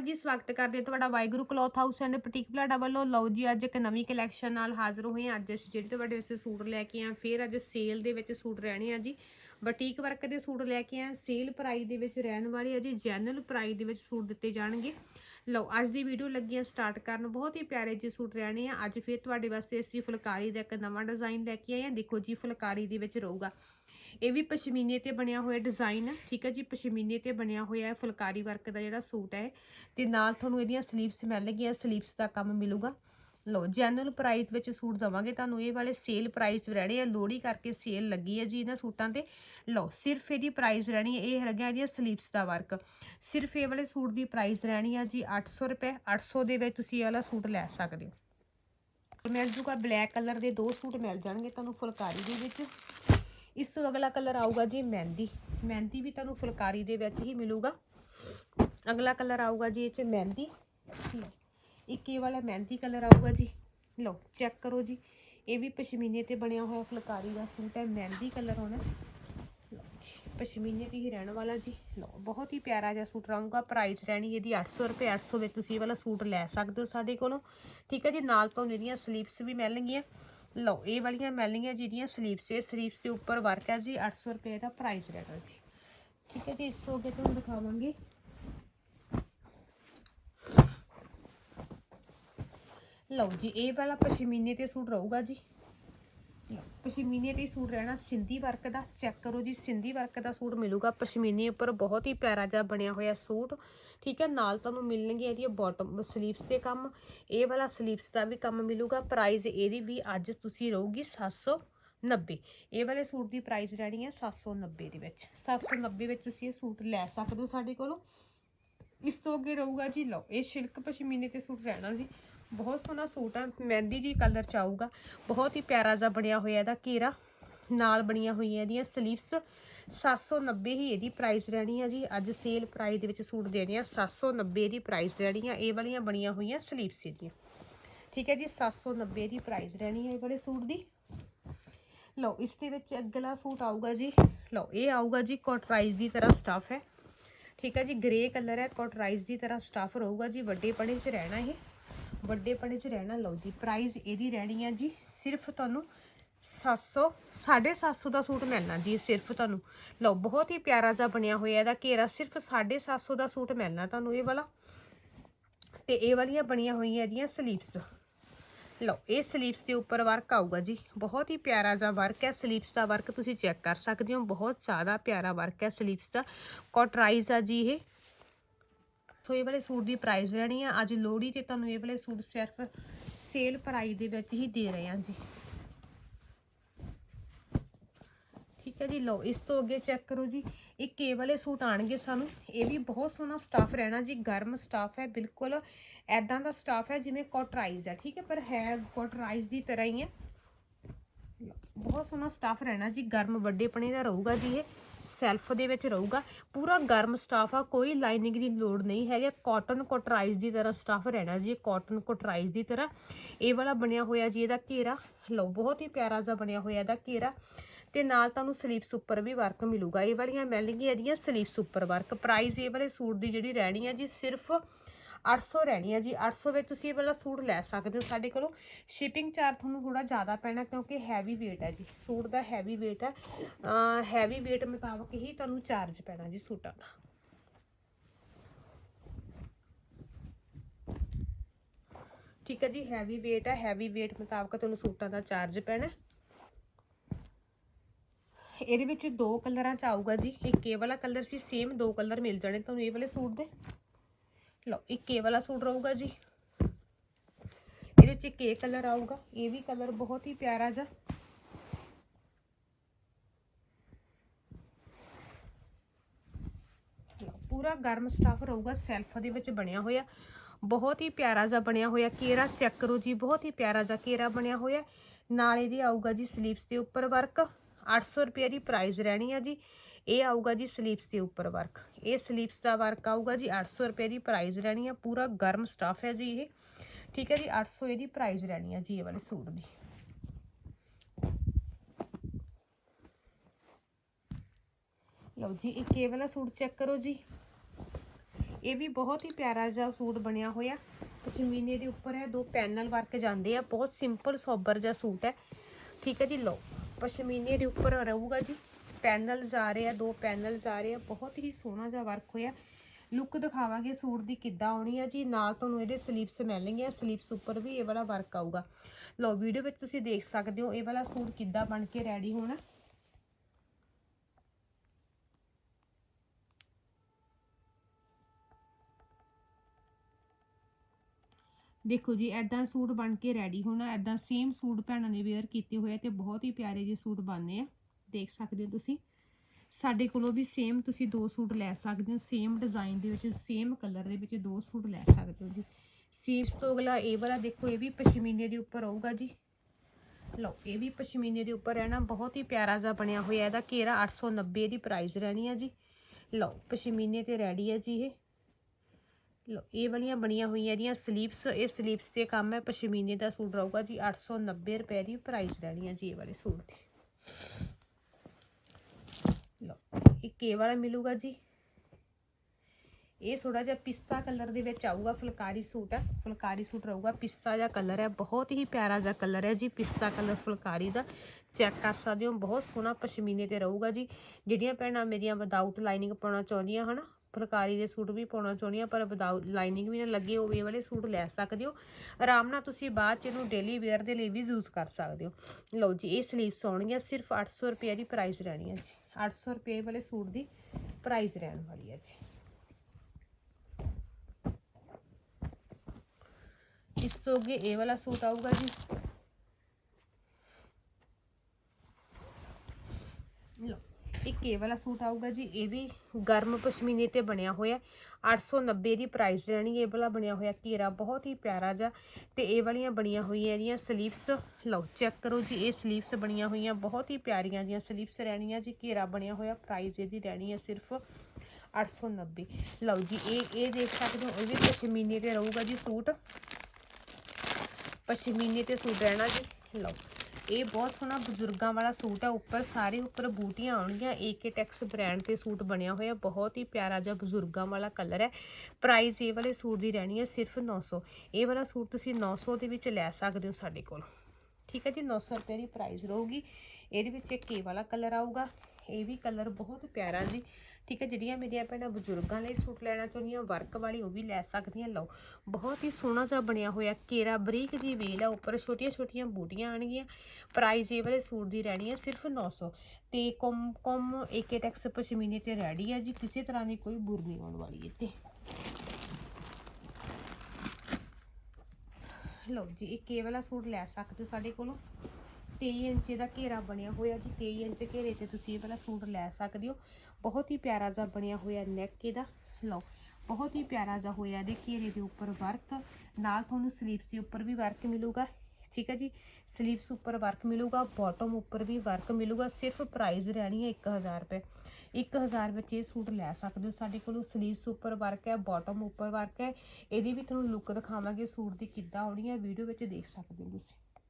ਅਕਾਲ ਜੀ, ਸਵਾਗਤ ਕਰਦੇ ਹਾਂ ਤੁਹਾਡਾ Waheguru cloth house and boutique Palada ਵੱਲੋਂ। ਲਓ ਜੀ, ਅੱਜ ਇੱਕ ਨਵੀਂ ਕਲੈਕਸ਼ਨ ਨਾਲ ਹਾਜ਼ਰ ਹੋਏ ਹਾਂ। ਅੱਜ ਅਸੀਂ ਜਿਹੜੇ ਤੁਹਾਡੇ ਵਾਸਤੇ ਸੂਟ ਲੈ ਕੇ ਆਏ ਫਿਰ ਅੱਜ ਸੇਲ ਦੇ ਵਿੱਚ ਸੂਟ ਰਹਿਣੇ ਆ ਜੀ। ਬੁਟੀਕ ਵਰਕ ਦੇ ਸੂਟ ਲੈ ਕੇ ਆਏ ਸੇਲ ਪ੍ਰਾਈਸ ਦੇ ਵਿੱਚ ਰਹਿਣ ਵਾਲੇ ਆ ਜੀ ਜੈਨੂਅਲ ਪ੍ਰਾਈਸ ਦੇ ਵਿੱਚ ਸੂਟ ਦਿੱਤੇ ਜਾਣਗੇ। ਲਓ, ਅੱਜ ਦੀ ਵੀਡੀਓ ਲੱਗੀ ਆ ਸਟਾਰਟ ਕਰਨ। ਬਹੁਤ ਹੀ ਪਿਆਰੇ ਜਿਹੇ ਸੂਟ ਰਹਿਣੇ ਆ। ਅੱਜ ਫਿਰ ਤੁਹਾਡੇ ਵਾਸਤੇ ਅਸੀਂ ਫੁਲਕਾਰੀ ਦਾ ਇੱਕ ਨਵਾਂ ਡਿਜ਼ਾਈਨ ਲੈ ਕੇ ਆਏ ਆ ਦੇਖੋ ਜੀ, ਫੁਲਕਾਰੀ ਦੇ ਵਿੱਚ ਰਹੂਗਾ। ਇਹ ਵੀ ਪਸ਼ਮੀਨੇ ਤੇ ਬਣਿਆ ਹੋਇਆ ਡਿਜ਼ਾਈਨ ਠੀਕ ਹੈ ਜੀ? ਪਸ਼ਮੀਨੇ ਤੇ ਬਣਿਆ ਹੋਇਆ ਫੁਲਕਾਰੀ ਵਰਕ ਦਾ ਜਿਹੜਾ ਸੂਟ ਹੈ, ਤੇ ਨਾਲ ਤੁਹਾਨੂੰ ਇਹਦੀਆਂ ਸਲੀਵਸ ਮਿਲਣਗੀਆਂ ਸਲੀਵਸ ਦਾ ਕੰਮ ਮਿਲੂਗਾ। ਲੋ ਜੈਨੂਅਲ ਪ੍ਰਾਈਸ ਵਿੱਚ ਸੂਟ ਦਵਾਂਗੇ, ਤੁਹਾਨੂੰ ਇਹ ਵਾਲੇ ਸੇਲ ਪ੍ਰਾਈਸ ਰਹਿਣੇ ਆ ਲੋੜੀ ਕਰਕੇ ਸੇਲ ਲੱਗੀ ਹੈ ਜੀ ਇਹਨਾਂ ਸੂਟਾਂ ਤੇ। ਲੋ ਸਿਰਫ ਇਹਦੀ ਪ੍ਰਾਈਸ ਰਹਿਣੀ ਹੈ, ਇਹ ਹੈਗਾ ਇਹਦੀਆਂ ਸਲੀਵਸ ਦਾ ਵਰਕ ਸਿਰਫ ਇਹ ਵਾਲੇ ਸੂਟ ਦੀ ਪ੍ਰਾਈਸ ਰਹਿਣੀ ਆ ਜੀ 800 ਰੁਪਏ 800 ਦੇ ਵਿੱਚ ਤੁਸੀਂ ਇਹ ਵਾਲਾ ਸੂਟ ਲੈ ਸਕਦੇ ਹੋ। ਮਿਲ ਜੂਗਾ ਬਲੈਕ ਕਲਰ ਦੇ ਦੋ ਸੂਟ ਮਿਲ ਜਾਣਗੇ ਤੁਹਾਨੂੰ ਫੁਲਕਾਰੀ ਦੇ ਵਿੱਚ। ਇਸ ਤੋਂ ਅਗਲਾ ਕਲਰ ਆਊਗਾ ਜੀ ਮਹਿੰਦੀ। ਮਹਿੰਦੀ ਵੀ ਤੁਹਾਨੂੰ ਫੁਲਕਾਰੀ ਦੇ ਵਿੱਚ ਹੀ ਮਿਲੂਗਾ। ਅਗਲਾ ਕਲਰ ਆਊਗਾ ਜੀ ਇਹ ਚ ਮਹਿੰਦੀ। ਲਓ ਇੱਕ ਇਹ ਵਾਲਾ ਮਹਿੰਦੀ ਕਲਰ ਆਊਗਾ ਜੀ। ਲਓ, ਚੈੱਕ ਕਰੋ ਜੀ। ਇਹ ਵੀ ਪਸ਼ਮੀਨੇ ਤੇ ਬਣਿਆ ਹੋਇਆ ਫੁਲਕਾਰੀ ਦਾ ਸੂਟ ਹੈ, ਮਹਿੰਦੀ ਕਲਰ ਹੋਣਾ। ਪਸ਼ਮੀਨੇ ਤੇ ਹੀ ਰਹਿਣ ਵਾਲਾ ਜੀ। ਲਓ, ਬਹੁਤ ਹੀ ਪਿਆਰਾ ਜਿਹਾ ਸੂਟ ਰਹੂਗਾ ਪ੍ਰਾਈਸ ਰਹਿਣੀ ਇਹਦੀ 800 ਰੁਪਏ 800 ਵਿੱਚ ਤੁਸੀਂ ਇਹ ਵਾਲਾ ਸੂਟ ਲੈ ਸਕਦੇ ਹੋ ਸਾਡੇ ਕੋਲੋਂ। ਠੀਕ ਹੈ ਜੀ, ਨਾਲ ਤੋਂ ਇਹਦੀਆਂ ਸਲੀਵਸ ਵੀ ਮਿਲਣਗੀਆਂ। ਲਓ, ਇਹ ਵਾਲੀਆਂ ਮਿਲਣਗੀਆਂ ਜਿਹਦੀਆਂ ਸਲੀਵਸ ਹੈ ਸਲੀਵਸ ਦੇ ਉੱਪਰ ਵਰਕ ਹੈ ਜੀ 800 ਰੁਪਏ ਦਾ ਪ੍ਰਾਈਸ ਰਹਿਣਾ ਜੀ। ਠੀਕ ਹੈ ਜੀ, ਇਸ ਤੋਂ ਅੱਗੇ ਤੁਹਾਨੂੰ ਦਿਖਾਵਾਂਗੇ। ਲਓ ਜੀ, ਇਹ ਵਾਲਾ ਪਸ਼ਮੀਨੇ ਤੇ ਸੂਟ ਰਹੂਗਾ ਜੀ। ਪਸ਼ਮੀਨੇ ਤੇ ਸੂਟ ਰਹਿਣਾ ਸਿੰਧੀ ਵਰਕ ਦਾ ਚੈੱਕ ਕਰੋ ਜੀ, ਸਿੰਧੀ ਵਰਕ ਦਾ ਸੂਟ ਮਿਲੂਗਾ। ਪਸ਼ਮੀਨੇ ਉੱਪਰ ਬਹੁਤ ਹੀ ਪਿਆਰਾ ਜਿਹਾ ਬਣਿਆ ਹੋਇਆ ਸੂਟ, ਠੀਕ ਹੈ, ਨਾਲ ਤੁਹਾਨੂੰ ਮਿਲਣਗੇ ਇਹਦੀ ਬਾਟਮ ਸਲੀਵਸ ਤੇ ਕੰਮ। ਇਹ ਵਾਲਾ ਸਲੀਵਸ ਦਾ ਵੀ ਕੰਮ ਮਿਲੂਗਾ ਪ੍ਰਾਈਸ ਇਹਦੀ ਵੀ ਅੱਜ ਤੁਸੀਂ ਰਹੂਗੀ 790 ਇਹ ਵਾਲੇ ਸੂਟ ਦੀ ਪ੍ਰਾਈਸ ਰਹਿਣੀ ਹੈ 790 ਦੇ ਵਿੱਚ। 790 ਵਿੱਚ ਤੁਸੀਂ ਇਹ ਸੂਟ ਲੈ ਸਕਦੇ ਹੋ ਸਾਡੇ ਕੋਲੋਂ। ਇਸ ਤੋਂ ਅੱਗੇ ਰਹੂਗਾ ਜੀ, ਲਓ, ਇਹ ਸਿਲਕ ਪਸ਼ਮੀਨੇ ਤੇ ਸੂਟ ਰਹਿਣਾ ਜੀ। ਬਹੁਤ ਸੋਹਣਾ ਸੂਟ ਆ, ਮਹਿੰਦੀ ਜੀ ਕਲਰ ਚ ਆਊਗਾ। ਬਹੁਤ ਹੀ ਪਿਆਰਾ ਜਿਹਾ ਬਣਿਆ ਹੋਇਆ ਇਹਦਾ ਘੇਰਾ। ਨਾਲ ਬਣੀਆਂ ਹੋਈਆਂ ਇਹਦੀਆਂ ਸਲੀਵਸ 790 ਹੀ ਇਹਦੀ ਪ੍ਰਾਈਸ ਰਹਿਣੀ ਆ ਜੀ। ਅੱਜ ਸੇਲ ਪ੍ਰਾਈਸ ਦੇ ਵਿੱਚ ਸੂਟ ਦੇਣੇ ਆ। 790 ਦੀ ਪ੍ਰਾਈਸ ਰਹਿਣੀ ਆ। ਇਹ ਵਾਲੀਆਂ ਬਣੀਆਂ ਹੋਈਆਂ ਸਲੀਵਸ ਇਹਦੀਆਂ। ਠੀਕ ਹੈ ਜੀ 790 ਦੀ ਪ੍ਰਾਈਸ ਰਹਿਣੀ ਆ ਇਹ ਵਾਲੇ ਸੂਟ ਦੀ। ਲਓ, ਇਸ ਦੇ ਵਿੱਚ ਅਗਲਾ ਸੂਟ ਆਊਗਾ ਜੀ। ਲਓ, ਇਹ ਆਊਗਾ ਜੀ ਕੋਟਰਾਈਜ਼ ਦੀ ਤਰ੍ਹਾਂ ਸਟਫ ਹੈ। ਠੀਕ ਹੈ ਜੀ ਗ੍ਰੇ ਕਲਰ ਹੈ। ਕੋਟਰਾਈਜ਼ ਦੀ ਤਰ੍ਹਾਂ ਸਟਫ ਰਹੂਗਾ ਜੀ। ਵੱਡੇ ਪਣੇ 'ਚ ਰਹਿਣਾ ਇਹ। ਵੱਡੇ ਪਣੇ 'ਚ ਰਹਿਣਾ ਲਓ ਜੀ। ਪ੍ਰਾਈਸ ਇਹਦੀ ਰਹਿਣੀ ਹੈ ਜੀ, ਸਿਰਫ ਤੁਹਾਨੂੰ 700 750 ਦਾ ਸੂਟ ਮਿਲਣਾ ਜੀ, ਸਿਰਫ ਤੁਹਾਨੂੰ। ਲਓ, ਬਹੁਤ ਹੀ ਪਿਆਰਾ ਜਿਹਾ ਬਣਿਆ ਹੋਇਆ ਇਹਦਾ ਘੇਰਾ, ਸਿਰਫ 750 ਦਾ ਸੂਟ ਮਿਲਣਾ ਤੁਹਾਨੂੰ ਇਹ ਵਾਲਾ। ਤੇ ਇਹ ਵਾਲੀਆਂ ਬਣੀਆਂ ਹੋਈਆਂ ਇਹਦੀਆਂ ਸਲੀਵਸ ਲਓ, ਇਹ ਸਲੀਵਸ ਦੇ ਉੱਪਰ ਵਰਕ ਆਊਗਾ ਜੀ। ਬਹੁਤ ਹੀ ਪਿਆਰਾ ਜਿਹਾ ਵਰਕ ਹੈ। ਸਲੀਵਸ ਦਾ ਵਰਕ ਤੁਸੀਂ ਚੈੱਕ ਕਰ ਸਕਦੇ ਹੋ। ਬਹੁਤ ਜ਼ਿਆਦਾ ਪਿਆਰਾ ਵਰਕ ਹੈ ਸਲੀਵਸ ਦਾ। ਕੋਟਰਾਈਜ਼ ਆ ਜੀ ਇਹ। ਸੋ ਇਹ ਵਾਲੇ ਸੂਟ ਦੀ ਪ੍ਰਾਈਸ ਰਹਿਣੀ ਆ। ਅੱਜ ਲੋਹੜੀ ਤੇ ਤੁਹਾਨੂੰ ਇਹ ਵਾਲੇ ਸੂਟ ਸਿਰਫ ਸੇਲ ਪ੍ਰਾਈਸ ਦੇ ਵਿੱਚ ਹੀ ਦੇ ਰਹੇ ਹਾਂ ਜੀ। ਠੀਕ ਹੈ ਜੀ, ਲਓ, ਇਸ ਤੋਂ ਅੱਗੇ ਚੈੱਕ ਕਰੋ ਜੀ। ਇਹ ਕੇ ਵਾਲੇ ਸੂਟ ਆਣਗੇ ਸਾਨੂੰ। ਇਹ ਵੀ ਬਹੁਤ ਸੋਹਣਾ ਸਟਾਫ ਰਹਿਣਾ ਜੀ। ਗਰਮ ਸਟਾਫ ਹੈ, ਬਿਲਕੁਲ ਐਦਾਂ ਦਾ ਸਟਾਫ ਹੈ ਜਿਵੇਂ ਕੋਟਰਾਈਜ਼ ਹੈ। ਠੀਕ ਹੈ, ਪਰ ਹੈ ਕੋਟਰਾਈਜ਼ ਦੀ ਤਰ੍ਹਾਂ ਹੀ ਹੈ। ਬਹੁਤ ਸੋਹਣਾ ਸਟਾਫ ਰਹਿਣਾ ਜੀ। ਗਰਮ ਵੱਡੇ ਪਣੇ ਦਾ ਰਹੂਗਾ ਜੀ ਇਹ। ਸੈਲਫ ਦੇ ਵਿੱਚ ਰਹੂਗਾ। ਪੂਰਾ ਗਰਮ ਸਟਾਫ ਆ, ਕੋਈ ਲਾਈਨਿੰਗ ਦੀ ਲੋੜ ਨਹੀਂ ਹੈਗਾ। ਕਾਟਨ ਕੋਟਰਾਈਜ਼ ਦੀ ਤਰ੍ਹਾਂ ਸਟਾਫ ਰਹਿਣਾ ਜੀ ਕਾਟਨ ਕੋਟਰਾਈਜ਼ ਦੀ ਤਰ੍ਹਾਂ। ਇਹ ਵਾਲਾ ਬਣਿਆ ਹੋਇਆ ਜੀ, ਇਹਦਾ ਘੇਰਾ। ਲਓ, ਬਹੁਤ ਹੀ ਪਿਆਰਾ ਜਿਹਾ ਬਣਿਆ ਹੋਇਆ ਇਹਦਾ ਘੇਰਾ। ਤੇ ਨਾਲ ਤੁਹਾਨੂੰ ਸਲੀਪਸ ਉੱਪਰ ਵੀ ਵਰਕ ਮਿਲੂਗਾ। ਇਹ ਵਾਲੀਆਂ ਮਿਲਣਗੀਆਂ ਇਹਦੀਆਂ ਸਲੀਪਸ ਉੱਪਰ ਵਰਕ ਪ੍ਰਾਈਸ ਇਹ ਵਾਲੇ ਸੂਟ ਦੀ ਜਿਹੜੀ ਰਹਿਣੀ ਹੈ ਜੀ, ਸਿਰਫ 800 ਰਹਿਣੀ ਹੈ ਜੀ। 800 ਵਿੱਚ ਤੁਸੀਂ ਇਹ ਵਾਲਾ ਸੂਟ ਲੈ ਸਕਦੇ ਹੋ ਸਾਡੇ ਕੋਲੋਂ। ਸ਼ਿਪਿੰਗ ਚਾਰਜ ਤੁਹਾਨੂੰ ਥੋੜਾ ਜ਼ਿਆਦਾ ਪੈਣਾ ਕਿਉਂਕਿ ਹੈਵੀ weight ਹੈ ਜੀ। ਸੂਟ ਦਾ ਹੈਵੀ weight ਹੈ ਹੈਵੀ weight ਮੁਤਾਬਕ ਹੀ ਤੁਹਾਨੂੰ ਚਾਰਜ ਪੈਣਾ ਜੀ ਸੂਟਾਂ ਦਾ। ਠੀਕ ਹੈ ਜੀ ਹੈਵੀ weight ਹੈ ਹੈਵੀ weight ਮੁਤਾਬਕ ਤੁਹਾਨੂੰ ਸੂਟਾਂ ਦਾ ਚਾਰਜ ਪੈਣਾ। ਇਹਦੇ ਵਿੱਚ ਦੋ ਕਲਰਾਂ ਚ ਆਊਗਾ ਜੀ। ਇੱਕ ਇਹ ਵਾਲਾ ਕਲਰ ਸੀ ਸੇਮ ਦੋ ਕਲਰ ਮਿਲ ਜਾਣੇ ਤੁਹਾਨੂੰ ਇਹ ਵਾਲੇ ਸੂਟ ਦੇ। ਲਓ, ਇੱਕ ਇਹ ਵਾਲਾ ਸੂਟ ਰਹੂਗਾ ਜੀ। ਇਹਦੇ ਵਿੱਚ ਇੱਕ ਕਲਰ ਆਊਗਾ। ਇਹ ਵੀ ਕਲਰ ਬਹੁਤ ਹੀ ਪਿਆਰਾ ਜਿਹਾ। ਪੂਰਾ ਗਰਮ ਸਟਾਫ ਰਹੂਗਾ ਸੈਲਫ ਦੇ ਵਿੱਚ ਬਣਿਆ ਹੋਇਆ। ਬਹੁਤ ਹੀ ਪਿਆਰਾ ਜਿਹਾ ਬਣਿਆ ਹੋਇਆ। ਕੇਰਾ ਚੈੱਕ ਕਰੋ ਜੀ, ਬਹੁਤ ਹੀ ਪਿਆਰਾ ਜਿਹਾ ਕੇਰਾ ਬਣਿਆ ਹੋਇਆ। ਨਾਲ ਇਹਦੀ ਆਊਗਾ ਜੀ ਸਲੀਵਸ ਦੇ ਉੱਪਰ ਵਰਕ 800 ਰੁਪਏ ਦੀ ਪ੍ਰਾਈਸ ਰਹਿਣੀ ਆ ਜੀ। ਇਹ ਆਊਗਾ ਜੀ ਸਲੀਵਸ ਦੇ ਉੱਪਰ ਵਰਕ। ਇਹ ਸਲੀਵਸ ਦਾ ਵਰਕ ਆਊਗਾ ਜੀ 800 ਰੁਪਏ ਦੀ ਪ੍ਰਾਈਸ ਰਹਿਣੀ ਆ, ਪੂਰਾ ਗਰਮ ਸਟਾਫ ਹੈ ਜੀ ਇਹ। ਠੀਕ ਹੈ ਜੀ 800 ਇਹਦੀ ਪ੍ਰਾਈਸ ਰਹਿਣੀ ਆ ਜੀ ਇਹ ਵਾਲੇ ਸੂਟ ਦੀ। ਲਓ ਜੀ, ਇੱਕ ਇਹ ਵਾਲਾ ਸੂਟ ਚੈੱਕ ਕਰੋ ਜੀ। ਇਹ ਵੀ ਬਹੁਤ ਹੀ ਪਿਆਰਾ ਜਿਹਾ ਸੂਟ ਬਣਿਆ ਹੋਇਆ। ਪਸ਼ਮੀਨੇ ਦੇ ਉੱਪਰ ਹੈ ਦੋ ਪੈਨਲ ਵਰਕ ਜਾਂਦੇ ਆ, ਬਹੁਤ ਸਿੰਪਲ ਸੋਬਰ ਜਿਹਾ ਸੂਟ ਹੈ। ਠੀਕ ਹੈ ਜੀ, ਲਓ ਪਸ਼ਮੀਨੇ ਦੇ ਉੱਪਰ ਰਹੂਗਾ ਜੀ। ਪੈਨਲਸ ਆ ਰਹੇ ਆ, ਦੋ ਪੈਨਲਸ ਆ ਰਹੇ ਆ, ਬਹੁਤ ਹੀ ਸੋਹਣਾ ਜਿਹਾ ਵਰਕ ਹੋਇਆ। ਲੁੱਕ ਦਿਖਾਵਾਂਗੇ ਸੂਟ ਦੀ ਕਿੱਦਾਂ ਆਉਣੀ ਆ ਜੀ, ਨਾਲ ਤੁਹਾਨੂੰ ਇਹਦੇ ਸਲੀਵਸ ਮਿਲਣਗੇ ਸਲੀਵਸ ਉੱਪਰ ਵੀ ਇਹ ਵਾਲਾ ਵਰਕ ਆਊਗਾ। ਲਓ ਵੀਡੀਓ ਵਿੱਚ ਤੁਸੀਂ ਦੇਖ ਸਕਦੇ ਹੋ ਇਹ ਵਾਲਾ ਸੂਟ ਕਿੱਦਾਂ ਬਣ ਕੇ ਰੈਡੀ ਹੋਣਾ। ਦੇਖੋ ਜੀ ਐਦਾਂ ਸੂਟ ਬਣ ਕੇ ਰੈਡੀ ਹੋਣਾ ਐਦਾਂ ਸੇਮ ਸੂਟ ਭੈਣਾਂ ਨੇ ਵੇਅਰ ਕੀਤੇ ਹੋਏ ਆ ਤੇ ਬਹੁਤ ਹੀ ਪਿਆਰੇ ਜਿਹੇ ਸੂਟ ਬਣਨੇ ਆ। ਦੇਖ ਸਕਦੇ ਹੋ ਤੁਸੀਂ। ਸਾਡੇ ਕੋਲੋਂ ਵੀ ਸੇਮ ਤੁਸੀਂ ਦੋ ਸੂਟ ਲੈ ਸਕਦੇ ਹੋ। ਸੇਮ ਡਿਜ਼ਾਈਨ ਦੇ ਵਿੱਚ ਸੇਮ ਕਲਰ ਦੇ ਵਿੱਚ ਦੋ ਸੂਟ ਲੈ ਸਕਦੇ ਹੋ ਜੀ। ਸੀਵਸ ਤੋਂ ਅਗਲਾ ਇਹ ਵਾਲਾ ਦੇਖੋ, ਇਹ ਵੀ ਪਸ਼ਮੀਨੇ ਦੇ ਉੱਪਰ ਆਊਗਾ ਜੀ। ਲਓ, ਇਹ ਵੀ ਪਸ਼ਮੀਨੇ ਦੇ ਉੱਪਰ ਰਹਿਣਾ। ਬਹੁਤ ਹੀ ਪਿਆਰਾ ਜਿਹਾ ਬਣਿਆ ਹੋਇਆ ਇਹਦਾ। ਘੇਰਾ 890 ਦੀ ਪ੍ਰਾਈਸ ਰਹਿਣੀ ਹੈ ਜੀ। ਲਓ, ਪਸ਼ਮੀਨੇ ਤੇ ਰੈਡੀ ਹੈ ਜੀ ਇਹ। ਲਓ, ਇਹ ਵਾਲੀਆਂ ਬਣੀਆਂ ਹੋਈਆਂ ਇਹਦੀਆਂ ਸਲੀਵਸ ਇਹ ਸਲੀਵਸ ਤੇ ਕੰਮ ਹੈ। ਪਸ਼ਮੀਨੇ ਦਾ ਸੂਟ ਰਹੂਗਾ ਜੀ। 890 ਰੁਪਏ ਦੀ ਪ੍ਰਾਈਸ ਰਹਿਣੀ ਹੈ ਜੀ ਇਹ ਵਾਲੇ ਸੂਟ ਦੀ ਲਓ, ਇਹ ਕੇ ਵਾਲਾ ਮਿਲੂਗਾ ਜੀ। ਇਹ ਥੋੜਾ ਜਿਹਾ ਪਿਸਤਾ ਕਲਰ ਦੇ ਵਿੱਚ ਆਊਗਾ, ਫੁਲਕਾਰੀ ਸੂਟ ਹੈ ਫੁਲਕਾਰੀ ਸੂਟ ਰਹੂਗਾ, ਪਿਸਤਾ ਜਿਹਾ ਕਲਰ ਹੈ ਬਹੁਤ ਹੀ ਪਿਆਰਾ ਜਿਹਾ ਕਲਰ ਹੈ ਜੀ, ਪਿਸਤਾ ਕਲਰ ਫੁਲਕਾਰੀ ਦਾ। ਚੈੱਕ ਕਰ ਸਕਦੇ ਹੋ, ਬਹੁਤ ਸੋਹਣਾ ਪਸ਼ਮੀਨੇ ਤੇ ਰਹੂਗਾ ਜੀ। ਜਿਹੜੀਆਂ ਭੈਣਾਂ ਮੇਰੀਆਂ ਵਿਦਆਊਟ ਲਾਈਨਿੰਗ ਪਾਉਣਾ ਚਾਹੁੰਦੀਆਂ ਹਨ, ਫੁਲਕਾਰੀ ਦੇ ਸੂਟ ਵੀ ਪਾਉਣਾ ਚਾਹੁੰਦੀਆਂ, ਪਰ ਵਿਦਆਊਟ ਲਾਈਨਿੰਗ ਵੀ ਨਾ ਲੱਗੇ ਹੋਵੇ ਇਹ ਵਾਲੇ ਸੂਟ ਲੈ ਸਕਦੇ ਹੋ। ਆਰਾਮ ਨਾਲ ਤੁਸੀਂ ਬਾਅਦ ਚ ਇਹਨੂੰ ਡੇਲੀ ਵੇਅਰ ਦੇ ਲਈ ਵੀ ਯੂਜ਼ ਕਰ ਸਕਦੇ ਹੋ। ਲਓ ਜੀ, ਇਹ ਸਲੀਵਸ ਆਉਣਗੀਆਂ, ਸਿਰਫ 800 ਰੁਪਏ ਦੀ ਪ੍ਰਾਈਸ ਰਹਿਣੀ ਹੈ ਜੀ। 800 ਰੁਪਏ ਵਾਲੇ ਸੂਟ ਦੀ ਪ੍ਰਾਈਸ ਰਹਿਣ ਵਾਲੀ ਹੈ ਜੀ ਇਸ ਤੋਂ ਅੱਗੇ ਇਹ ਵਾਲਾ ਸੂਟ ਆਊਗਾ ਜੀ ਲਓ ਇੱਕ ਇਹ ਵਾਲਾ ਸੂਟ ਆਊਗਾ ਜੀ ਇਹ ਵੀ ਗਰਮ ਪਸ਼ਮੀਨੇ ਤੇ ਬਣਿਆ ਹੋਇਆ 890 ਦੀ ਪ੍ਰਾਈਸ ਰਹਿਣੀ ਇਹ ਵਾਲਾ ਬਣਿਆ ਹੋਇਆ ਘੇਰਾ ਬਹੁਤ ਹੀ ਪਿਆਰਾ ਜਿਹਾ। ਤੇ ਇਹ ਵਾਲੀਆਂ ਬਣੀਆਂ ਹੋਈਆਂ ਇਹਦੀਆਂ ਸਲੀਵਸ ਲਓ ਚੈੱਕ ਕਰੋ ਜੀ, ਇਹ ਸਲੀਵਸ ਬਣੀਆਂ ਹੋਈਆਂ, ਬਹੁਤ ਹੀ ਪਿਆਰੀਆਂ ਜੀਆਂ ਸਲੀਵਸ ਰਹਿਣੀਆਂ ਜੀ, ਘੇਰਾ ਬਣਿਆ ਹੋਇਆ ਪ੍ਰਾਈਸ ਇਹਦੀ ਰਹਿਣੀ ਹੈ ਸਿਰਫ 890 ਲਓ ਜੀ, ਇਹ ਇਹ ਦੇਖ ਸਕਦੇ ਹੋ, ਇਹ ਵੀ ਪਸ਼ਮੀਨੇ ਤੇ ਰਹੂਗਾ ਜੀ ਸੂਟ। ਪਸ਼ਮੀਨੇ ਤੇ ਸੂਟ ਰਹਿਣਾ ਜੀ। ਲਓ ਇਹ ਬਹੁਤ ਸੋਹਣਾ ਬਜ਼ੁਰਗਾਂ ਵਾਲਾ ਸੂਟ ਹੈ। ਉੱਪਰ ਸਾਰੇ ਉੱਪਰ ਬੂਟੀਆਂ ਆਉਣਗੀਆਂ। ਏਕੇ ਟੈਕਸ ਬ੍ਰਾਂਡ ਤੇ ਸੂਟ ਬਣਿਆ ਹੋਇਆ। ਬਹੁਤ ਹੀ ਪਿਆਰਾ ਜਿਹਾ ਬਜ਼ੁਰਗਾਂ ਵਾਲਾ ਕਲਰ ਹੈ। ਪ੍ਰਾਈਸ ਇਹ ਵਾਲੇ ਸੂਟ ਦੀ ਰਹਿਣੀ ਹੈ ਸਿਰਫ 900 ਇਹ ਵਾਲਾ ਸੂਟ ਤੁਸੀਂ 900 ਦੇ ਵਿੱਚ ਲੈ ਸਕਦੇ ਹੋ ਸਾਡੇ ਕੋਲ। ਠੀਕ ਹੈ ਜੀ 900 ਰੁਪਏ ਦੀ ਪ੍ਰਾਈਸ ਰਹੂਗੀ। ਇਹਦੇ ਵਿੱਚ ਇੱਕ ਇਹ ਵਾਲਾ ਕਲਰ ਆਊਗਾ। ਇਹ ਵੀ ਕਲਰ ਬਹੁਤ ਪਿਆਰਾ ਜੀ। ਠੀਕ ਹੈ, ਜਿਹੜੀਆਂ ਮੇਰੀਆਂ ਭੈਣਾਂ ਬਜ਼ੁਰਗਾਂ ਲਈ ਸੂਟ ਲੈਣਾ ਚਾਹੁੰਦੀਆਂ, ਵਰਕ ਵਾਲੀ ਉਹ ਵੀ ਲੈ ਸਕਦੀਆਂ, ਲਓ। ਬਹੁਤ ਹੀ ਸੋਹਣਾ ਜਿਹਾ ਬਣਿਆ ਹੋਇਆ, ਕੇਰਾ ਬਰੀਕ ਜੀ ਵੇਲ ਆ, ਉੱਪਰ ਛੋਟੀਆਂ ਛੋਟੀਆਂ ਬੂਟੀਆਂ ਆਣਗੀਆਂ ਪ੍ਰਾਈਸ ਇਹ ਵਾਲੇ ਸੂਟ ਦੀ ਰਹਿਣੀ ਹੈ ਸਿਰਫ 900 ਤੇ ਕਮ ਕਮ ਏਕੇ ਟੈਕਸ ਪਸ਼ਮੀਨੇ ਤੇ ਰੈਡੀ ਹੈ ਜੀ, ਕਿਸੇ ਤਰ੍ਹਾਂ ਦੀ ਕੋਈ ਬੁਰ ਨਹੀਂ ਆਉਣ ਵਾਲੀ ਇਹ ਲਓ ਜੀ ਇਹ ਕੇ ਵਾਲਾ ਸੂਟ ਲੈ ਸਕਦੇ ਹੋ ਸਾਡੇ ਕੋਲੋਂ। 23 ਇੰਚ ਦਾ ਘੇਰਾ ਬਣਿਆ ਹੋਇਆ ਜੀ 23 ਇੰਚ ਘੇਰੇ ਤੇ ਤੁਸੀਂ ਇਹ ਵਾਲਾ ਸੂਟ ਲੈ ਸਕਦੇ ਹੋ। ਬਹੁਤ ਹੀ ਪਿਆਰਾ ਜਿਹਾ ਬਣਿਆ ਹੋਇਆ ਨੈਕ ਇਹਦਾ। ਲਓ, ਬਹੁਤ ਹੀ ਪਿਆਰਾ ਜਿਹਾ ਹੋਇਆ ਇਹਦੇ ਘੇਰੇ ਦੇ ਉੱਪਰ ਵਰਕ ਨਾਲ ਤੁਹਾਨੂੰ ਸਲੀਵਸ ਦੇ ਉੱਪਰ ਵੀ ਵਰਕ ਮਿਲੂਗਾ, ਠੀਕ ਹੈ ਜੀ? ਸਲੀਵਸ ਉੱਪਰ ਵਰਕ ਮਿਲੂਗਾ ਬਾਟਮ ਉੱਪਰ ਵੀ ਵਰਕ ਮਿਲੂਗਾ। ਸਿਰਫ ਪ੍ਰਾਈਸ ਰਹਿਣੀ ਹੈ 1000 ਰੁਪਏ। 1000 ਵਿੱਚ ਇਹ ਸੂਟ ਲੈ ਸਕਦੇ ਹੋ ਸਾਡੇ ਕੋਲੋਂ। ਸਲੀਵਸ ਉੱਪਰ ਵਰਕ ਹੈ ਬਾਟਮ ਉੱਪਰ ਵਰਕ ਹੈ। ਇਹਦੀ ਵੀ ਤੁਹਾਨੂੰ ਲੁੱਕ ਦਿਖਾਵਾਂਗੇ ਸੂਟ ਦੀ ਕਿੱਦਾਂ ਆਉਣੀ ਹੈ। ਵੀਡੀਓ ਵਿੱਚ ਦੇਖ ਸਕਦੇ ਹੋ ਤੁਸੀਂ।